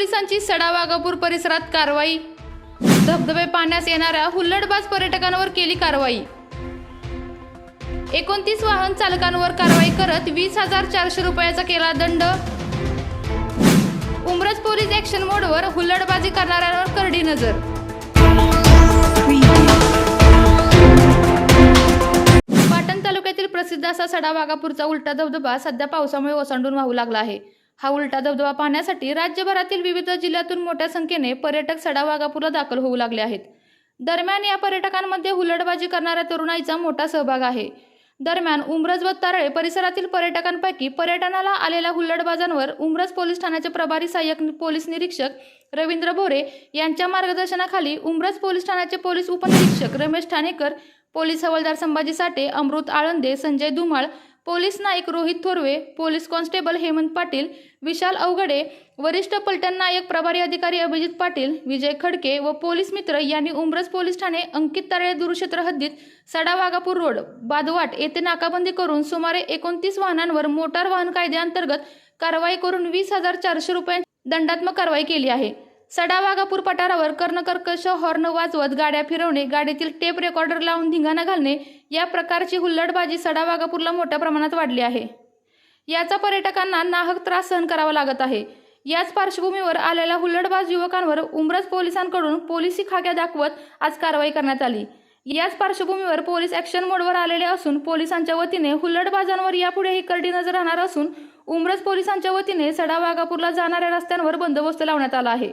पोलिसांची सडा वाघापूर परिसरात कारवाई. धबधबे पाहण्यास येणाऱ्या हुल्लडबाज पर्यटकांवर केली कारवाई. एकोणतीस वाहन चालकांवर कारवाई करत वीस हजार चारशे रुपयाचा केला दंड. उमरज पोलीस ऍक्शन मोडवर हुल्लडबाजी करणाऱ्यांवर करडी नजर. पाटण तालुक्यातील प्रसिद्ध असा सडा वाघापूरचा उलटा धबधबा सध्या पावसामुळे ओसंडून वाहू लागला आहे. हा उलटा धबधबा पाहण्यासाठी राज्यभरातील विविध जिल्ह्यातून मोठ्या संख्येने पर्यटक सडा वाघापूरला दाखल होऊ लागले आहेत. दरम्यान या पर्यटकांमध्ये हुलडबाजी करणाऱ्या तरुणाईचा मोठा सहभाग आहे. दरम्यान उमरज व तारळे परिसरातील पर्यटकांपैकी पर्यटनाला आलेल्या हुल्लडबाजांवर उमरज पोलीस ठाण्याचे प्रभारी सहाय्यक पोलीस निरीक्षक रवींद्र भोरे यांच्या मार्गदर्शनाखाली उमरज पोलीस ठाण्याचे पोलीस उपनिरीक्षक रमेश ठाणेकर पोलीस हवालदार संभाजी साठे अमृत आळंदे संजय धुमाळ पोलीस नाईक रोहित थोरवे पोलीस कॉन्स्टेबल हेमंत पाटील विशाल अवघडे वरिष्ठ पलटण नायक प्रभारी अधिकारी अभिजित पाटील विजय खडके व पोलीस मित्र यांनी उमरज पोलीस ठाणे अंकित तारळे दुरुक्षेत्र हद्दीत सडा वाघापूर रोड बादवाट येथे नाकाबंदी करून सुमारे एकोणतीस वाहनांवर मोटार वाहन कायद्याअंतर्गत कारवाई करून वीस हजार चारशे रुपये दंडात्मक कारवाई केली आहे. सडा वाघापूर पठारावर कर्णकर्कश हॉर्न वाजवत गाड्या फिरवणे गाडीतील टेप रेकॉर्डर लावून धिंगाणा घालणे या प्रकारची हुल्लडबाजी सडा वाघापूरला मोठ्या प्रमाणात वाढली आहे. याचा पर्यटकांना नाहक त्रास सहन करावा लागत आहे. याच पार्श्वभूमीवर आलेल्या हुल्लडबाज युवकांवर उमरज पोलिसांकडून पोलिसी खाक्या दाखवत आज कारवाई करण्यात आली. याच पार्श्वभूमीवर पोलीस ॲक्शन मोडवर आलेले असून पोलिसांच्या वतीने हुल्लडबाजांवर यापुढेही करडी नजर राहणार असून उमरज पोलिसांच्या वतीने सडा वाघापूरला जाणाऱ्या रस्त्यांवर बंदोबस्त लावण्यात आला आहे.